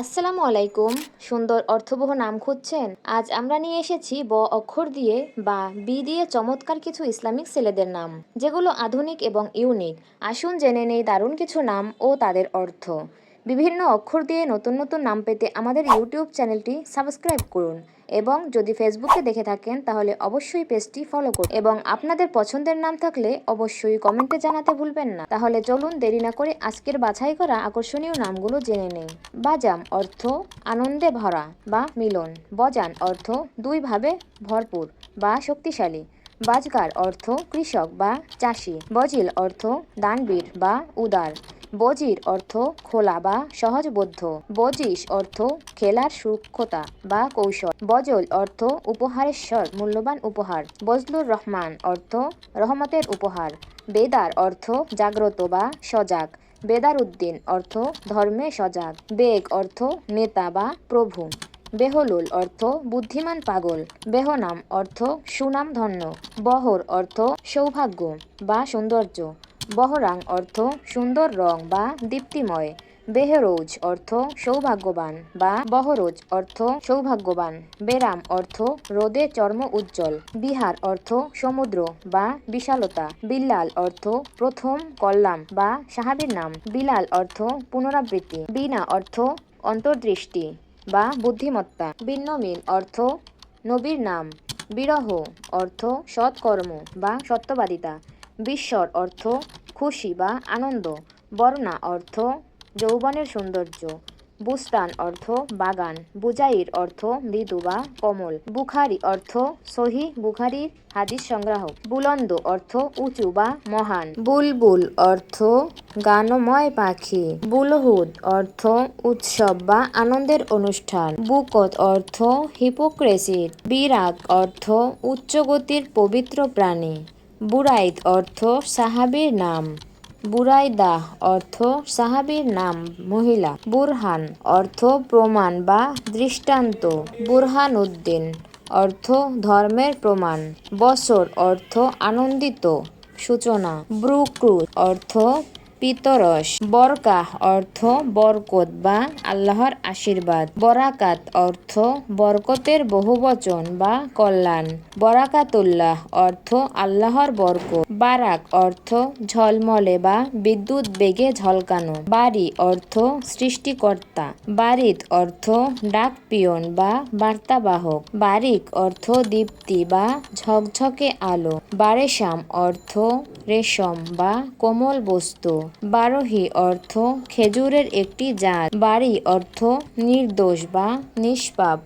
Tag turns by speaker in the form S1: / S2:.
S1: আসসালামু আলাইকুম। সুন্দর অর্থবহ নাম খুঁজছেন। আজ আমরা নিয়ে এসেছি ব অক্ষর দিয়ে বা বি দিয়ে চমৎকার কিছু ইসলামিক ছেলেদের নাম, যেগুলো আধুনিক এবং ইউনিক। আসুন জেনে নেই দারুণ কিছু নাম ও তাদের অর্থ। বিভিন্ন অক্ষর দিয়ে নতুন নতুন নাম পেতে আমাদের ইউটিউব চ্যানেলটি সাবস্ক্রাইব করুন এবং যদি ফেসবুকে দেখে থাকেন, তাহলে অবশ্যই পেজটি ফলো করুন। এবং আপনাদের পছন্দের নাম থাকলে অবশ্যই কমেন্টে জানাতে ভুলবেন না। তাহলে চলুন দেরি না করে আজকের বাছাই করা আকর্ষণীয় নামগুলো জেনে নেই। বাজাম অর্থ আনন্দে ভরা বা মিলন। বজান অর্থ দুইভাবে ভরপুর বা শক্তিশালী। বাজগার অর্থ কৃষক বা চাষি। বজিল অর্থ দানবীর বা উদার। বজির অর্থ খোলা বা সহজবোধ্য। বজিস অর্থ খেলার সূক্ষ্মতা বা কৌশল। বজল অর্থ উপহারেশ্বর, মূল্যবান উপহার। বজলুর রহমান অর্থ রহমতের উপহার। বেদার অর্থ জাগ্রত বা সজাগ। বেদার উদ্দিন অর্থ ধর্মে সজাগ। বেগ অর্থ নেতা বা প্রভু। বেহলুল অর্থ বুদ্ধিমান পাগল। বেহনাম অর্থ সুনাম ধন্য বহর অর্থ সৌভাগ্য বা সৌন্দর্য। বহরাং অর্থ সুন্দর রং বা দীপ্তিময়। বেহরোজ অর্থ সৌভাগ্যবান বা বহরোজ অর্থ সৌভাগ্যবান। বেরাম অর্থ রোদে চর্ম উজ্জ্বল। বিহার অর্থ সমুদ্র বা বিশালতা। বিল্লাল অর্থ প্রথম কল্লাম বা সাহাবীর নাম। বিলাল অর্থ পুনরাবৃত্তি। বিনা অর্থ অন্তর্দৃষ্টি বা বুদ্ধিমত্তা। বিন্নমিন অর্থ নবীর নাম। বিরহ অর্থ সৎকর্ম বা সত্যবাদিতা। বিস্মর অর্থ খুশি বা আনন্দ, বর্ণা অর্থ যৌবনের সৌন্দর্য, বুস্তান অর্থ বাগান, বুজাইর অর্থ মৃদু বা কমল, বুখারি অর্থ সহি বুখারির হাদিস সংগ্রাহক, বুলন্দ অর্থ উঁচু বা মহান, বুলবুল অর্থ গানময় পাখি, বুলহুদ অর্থ উৎসব বা আনন্দের অনুষ্ঠান, বুকত অর্থ হিপোক্রেসির, বিরাগ অর্থ উচ্চগতির পবিত্র প্রাণী। বুরাইদ অর্থ সাহাবির নাম। বুরাইদা অর্থ সাহাবির নাম, মহিলা। বুরহান অর্থ প্রমাণ বা দৃষ্টান্ত। বুরহান উদ্দিন অর্থ ধর্মের প্রমাণ। বছর অর্থ আনন্দিত। সূচনা। ব্রুক্রু অর্থ পিতরস। বরকাহ অর্থ বরকত বা আল্লাহর আশীর্বাদ। বরাকাত অর্থ বরকতের বহুবচন বা কল্যাণ। বরাকাতুল্লাহ অর্থ আল্লাহর বরকত। বারাক অর্থ ঝলমলে বা বিদ্যুৎ বেগে ঝলকানো। বাড়ি অর্থ সৃষ্টিকর্তা। বারিত অর্থ ডাক পিয়ন বা বার্তাবাহক। বারিক অর্থ দীপ্তি বা ঝকঝকে আলো। বারেশাম অর্থ রেশম বা কোমল বস্তু। বারোহি অর্থ খেজুরের একটি জাত। বাড়ি অর্থ নির্দোষ বা নিষ্পাপ।